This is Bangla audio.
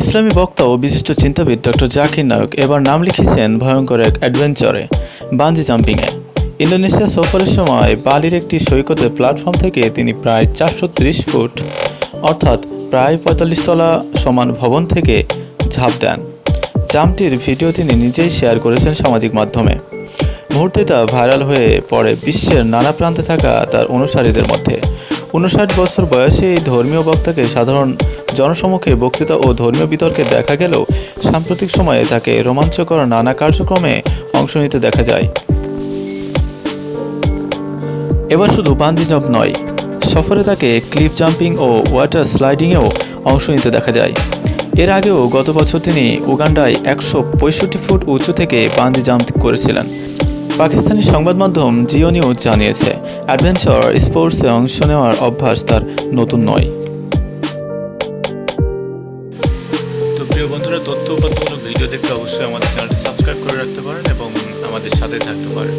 ইসলামী বক্তা ও বিশিষ্ট চিন্তাবিদ ডক্টর জাকির নায়ক এবার নাম লিখেছেন ভয়ঙ্কর এক অ্যাডভেঞ্চারে, বাঞ্জি জাম্পিংয়ে। ইন্দোনেশিয়া সফরের সময় বালির একটি সৈকতের প্ল্যাটফর্ম থেকে তিনি প্রায় চারশো ত্রিশ ফুট, অর্থাৎ প্রায় পঁয়তাল্লিশ তলা সমান ভবন থেকে ঝাঁপ দেন। জাম্পটির ভিডিও তিনি নিজেই শেয়ার করেছেন সামাজিক মাধ্যমে। মুহূর্তে তা ভাইরাল হয়ে পড়ে বিশ্বের নানা প্রান্তে থাকা তার অনুসারীদের মধ্যে। উনষাট বছর বয়সে এই ধর্মীয় বক্তাকে সাধারণ জনসমক্ষে বক্তৃতা ও ধর্মীয় বিতর্কে দেখা গেলেও সাম্প্রতিক সময়ে তাকে রোমাঞ্চকর নানা কার্যক্রমে অংশ নিতে দেখা যায়। এবার শুধু বান্দি জাম্প নয়, সফরে তাকে ক্লিফ জাম্পিং ও ওয়াটার স্লাইডিংয়েও অংশ নিতে দেখা যায়। এর আগেও গত বছর তিনি উগান্ডায় একশো পঁয়ষট্টি ফুট উঁচু থেকে বান্দি জাম্প করেছিলেন। পাকিস্তানি সংবাদ মাধ্যম জিও নিউজ জানিয়েছে, অ্যাডভেঞ্চার স্পোর্টসে অংশ নেওয়ার অভ্যাস তার নতুন নয়। প্রিয় বন্ধুরা, তথ্য উপাত্তমূলক ভিডিও দেখতে অবশ্যই আমাদের চ্যানেলটি সাবস্ক্রাইব করে রাখতে পারেন এবং আমাদের সাথে থাকতে পারেন।